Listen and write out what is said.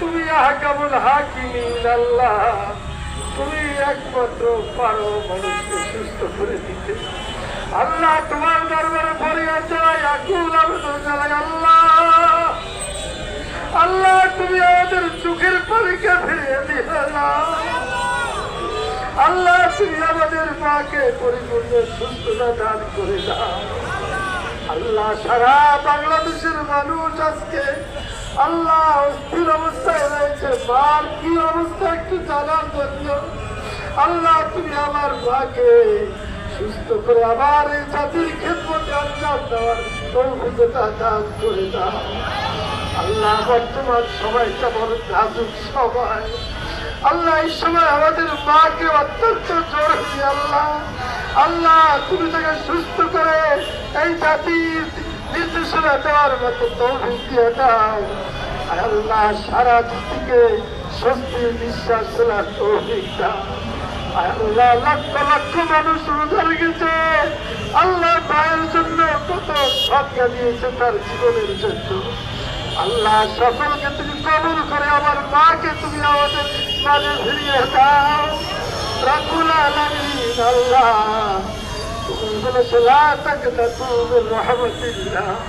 তুমি আহকামুল হাকিমিন আল্লাহ। তুমি একমাত্র পারো মানুষকে সুস্থ করে দিতে। আল্লাহ তোমার দরবারে ফরিয়াদ জানাই, আকুল আবেদন আল্লাহ। আল্লাহ, তুমি আমাদের চোখের পানিকে ফিরিয়ে দিলে আল্লাহ, তুমি আমাদের মাকে পরিপূর্ণ সুস্থতা দান করে দাও। আল্লাহ, সারা বাংলাদেশের মানুষ আজকে আল্লাহ অস্থির অবস্থায় রয়েছে। মার কি অবস্থা একটু জানার জন্য আল্লাহ, তুমি আমার মাকে সুস্থ করে আবার এই জাতির ক্ষেত্রে আঞ্জাম দেওয়ার তৌফিকতা দান করে দাও। আল্লাহ, বর্তমান সময়টা বড় নাজুক সময়। আল্লাহ, এই সময় আমাদের মাকে অত্যন্ত জরুরি, আল্লাহ। আল্লাহ, তুমি তাকে সুস্থ করে এই জাতির নির্দেশনা দেওয়ার মতো তৌফিক দিয়ে দাও। আল্লাহ সারা জাতিকে স্বস্তি বিশ্বাস তোলার তৌফিক দাও। আল্লাহ লক্ষ লক্ষ মানুষ রোজা রেখেছে। আল্লাহ মায়ের জন্য কত সৎকা দিয়েছে তার জীবনের জন্য। আল্লাহ সকলকে তুমি কবুল করে আমার মাকে তুমি আমাদের মাঝে ফিরিয়ে দাও। আলামিন, আল্লাহ। تقدر تقول تقنطوا رحمة الله.